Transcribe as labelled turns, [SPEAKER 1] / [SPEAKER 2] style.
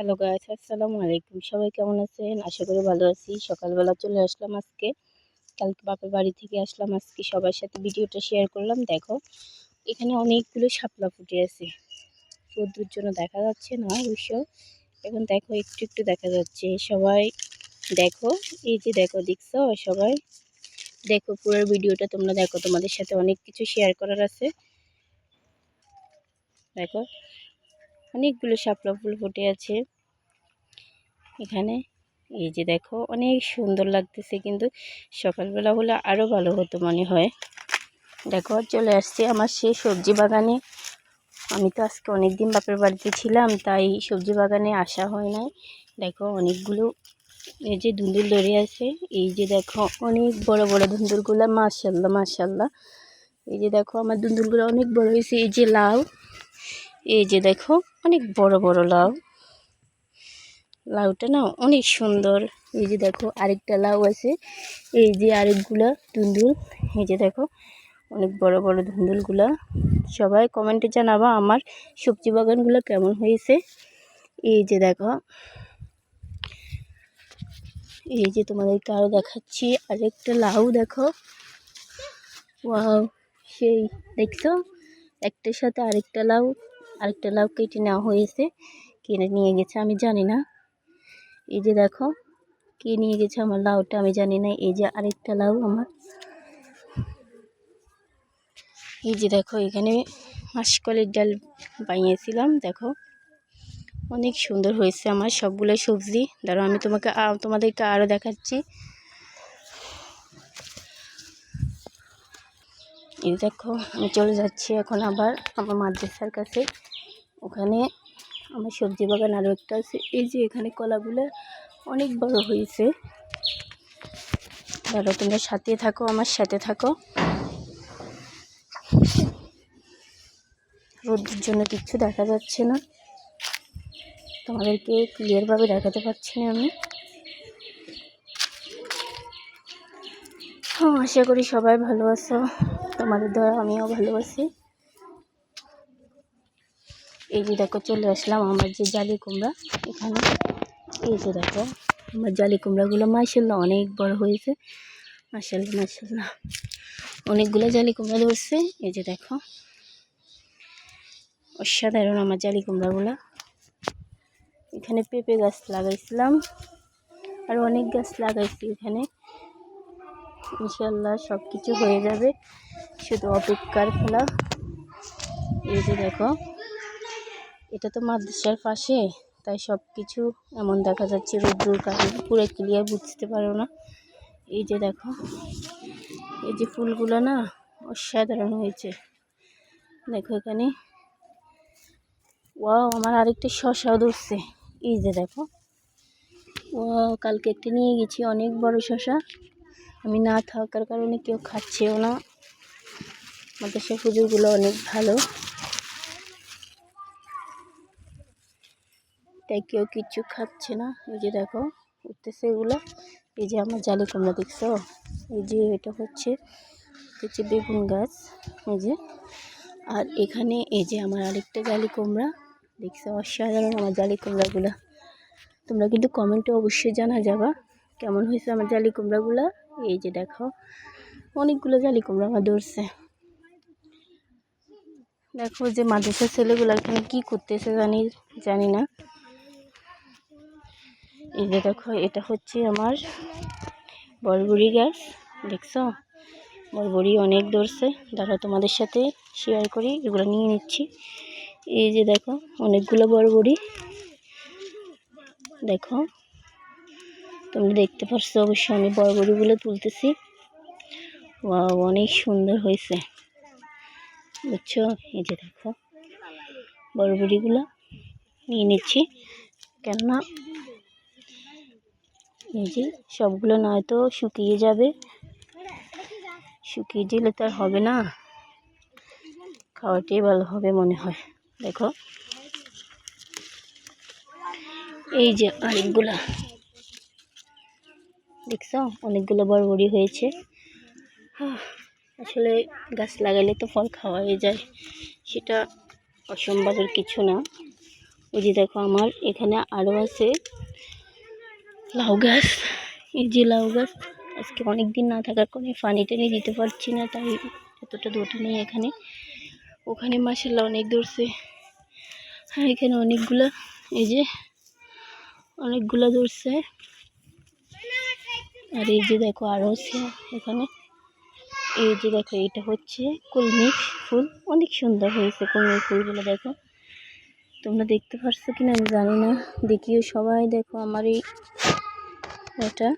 [SPEAKER 1] Hello guys আসসালামু আলাইকুম সবাই কেমন আছেন? আশা করি ভালো আছি। সকালবেলা চলে আসলাম আজকে। কালকে বাপের বাড়ি থেকে আসলাম আজকে। সবার সাথে ভিডিওটা শেয়ার করলাম। দেখো, এখানে অনেকগুলো শাপলা ফুটে আছে। রোদ্দুর জন্য দেখা যাচ্ছে না অবশ্য। এখন দেখো, একটু একটু দেখা যাচ্ছে। সবাই দেখো, এই যে দেখো, দেখছ সবাই? দেখো, পুরো ভিডিওটা তোমরা দেখো। তোমাদের সাথে অনেক কিছু শেয়ার করার আছে। দেখো অনেকগুলো শাপলা ফুল ফুটে আছে। এখানে এই যে দেখো, অনেক সুন্দর লাগতেছে কিন্তু সকালবেলা হলে আরও ভালো হতো মনে হয়। দেখো, চলে আসছে আমার সেই সবজি বাগানে। আমি তো আজকে অনেক দিন বাপের বাড়িতে ছিলাম, তাই সবজি বাগানে আসা হয় নাই। দেখো, অনেকগুলো এই যে ধুন্দুল ধরে আছে। এই যে দেখো, অনেক বড় বড় ধুন্দুলগুলো মাশাল্লাহ মাশাল্লাহ এই যে দেখো, আমার ধুন্দুলগুলো অনেক বড় হয়েছে। এই যে লাউ এই যে দেখো, অনেক বড় বড় লাউ। লাউটা না অনেক সুন্দর। এই যে দেখো, আরেকটা লাউ আছে। এই যে আরেকগুলা ধুন্দুল। এই যে দেখো, অনেক বড় বড় ধুন্দুলগুলা। সবাই কমেন্টে জানাবা আমার সবজি বাগানগুলো কেমন হয়েছে। এই যে দেখো, এই যে তোমাদেরকে আরও দেখাচ্ছি। আরেকটা লাউ দেখো। ওয়াও, সেই, দেখছ? একটার সাথে আরেকটা লাউ। আরেকটা লাউ কেটে নেওয়া হয়েছে, কিনে নিয়ে গেছে, আমি জানি না। এই যে দেখো, কে নিয়ে গেছে আমার লাউটা, আমি জানি না, এই যে আরেকটা লাউ আমার। এই যে দেখো, এখানে মাসকলের ডাল বানিয়েছিলাম, দেখো। অনেক সুন্দর হয়েছে আমার সবগুলো সবজি। ধরো আমি তোমাকে তোমাদেরকে আরও দেখাচ্ছি। এই দেখো, আমি চলে যাচ্ছি এখন আবার আমার মাদ্রাসার কাছে। ওখানে আমার সবজি বাগান আরও একটা আছে। এই যে এখানে কলাগুলো অনেক বড় হয়েছে। ধরো তোমরা সাথে থাকো, আমার সাথে থাকো। রোদের জন্য কিচ্ছু দেখা যাচ্ছে না। তোমাদেরকে ক্লিয়ারভাবে দেখাতে পারছি না আমি। হ্যাঁ আশা করি সবাই ভালো আছো। তোমাদের দ্বারা আমিও ভালোবাসি। এই যে দেখো, চলে আসলাম আমার যে জালি কুমড়া এখানে। এই যে দেখো, আমার জালি কুমড়াগুলো মাসাল্লাহ অনেক বড় হয়েছে। মাসাল্লাহ মাসাল্লাহ অনেকগুলো জালি কুমড়া ধরছে। এই যে দেখো, অসাধারণ আমার জালি কুমড়াগুলো। এখানে পেঁপে গাছ লাগাইছিলাম, আর অনেক গাছ লাগাইছি এখানে। ইনশাল্লাহ সব কিছু হয়ে যাবে। শুধু অপেক্ষার খেলা। এই যে দেখো, এটা তো মাদ্রাসার পাশে, তাই সব কিছু এমন দেখা যাচ্ছে রোদ্দুর কারণে। পুরো ক্লিয়ার বুঝতে পারো না। এই যে দেখো, এই যে ফুলগুলো না অসাধারণ হয়েছে। দেখো এখানে। ও আমার আরেকটা শশাও ধরছে। এই যে দেখো। ও কালকে একটা নিয়ে গেছি অনেক বড় শশা। আমি না থাকার কারণে কেউ খাচ্ছেও না। মাদ্রাসা পুজোগুলো অনেক ভালো। তাই কেউ কিচ্ছু খাচ্ছে না। এই যে দেখো, উঠতেছে এগুলো। এই যে আমার জালি কুমড়া দেখছ? এই যে এটা হচ্ছে হচ্ছে বেগুন গাছ। এই যে। আর এখানে এই যে আমার আরেকটা জালি কুমড়া। দেখছ? অসাধারণ আমার জালি কুমড়াগুলো। তোমরা কিন্তু কমেন্টে অবশ্যই জানা যাবা, কেমন হয়েছে আমার জালি কুমড়াগুলো? এই যে দেখো, অনেকগুলো জালি কুমড়া আমার ধরছে। দেখো যে মাদ্রাসার ছেলেগুলো এখানে কী করতেছে জানি জানি না। এই যে দেখো, এটা হচ্ছে আমার বরবড়ি গাছ, দেখছ? বরবড়ি অনেক ধরছে। দাঁড়া তোমাদের সাথে শেয়ার করি, এগুলো নিয়ে নিচ্ছি। এই যে দেখো, অনেকগুলো বরবড়ি দেখো, তোমরা দেখতে পাচ্ছ অবশ্যই, আমি বরবড়িগুলো তুলতেছি। অনেক সুন্দর হয়েছে। বুঝছ? এই যে দেখো বরবড়িগুলো নিয়ে নিচ্ছি। কেননা এই যে সবগুলো নয়তো শুকিয়ে যাবে। শুকিয়ে দিলে তো আর হবে না। খাওয়াটাই ভালো হবে মনে হয়। দেখো। এই যে আরেকগুলা দেখছ? অনেকগুলো বড় বড়ি হয়েছে। আসলে গাছ লাগালে তো ফল খাওয়াই যায়, সেটা অসম্ভবের কিছু না। ওই যে দেখো আমার এখানে আরও আছে লাউ গাছ। এই যে লাউ গাছ, আজকে অনেক দিন না থাকার কারণে পানি টানি দিতে পারছি না, তাই এতটা দোটে নেই এখানে। ওখানে মাসাল্লাহ অনেক ধরছে। হ্যাঁ এখানে অনেকগুলা, এই যে অনেকগুলা ধরছে। আর এই যে দেখো আরও আছে এখানে। এই যে দেখো এটা হচ্ছে কলমি ফুল। অনেক সুন্দর হয়েছে কলমি ফুলগুলো, দেখো। তোমরা দেখতে পারছ কিনা আমি জানি না। দেখিও সবাই, দেখো আমার এই এটা।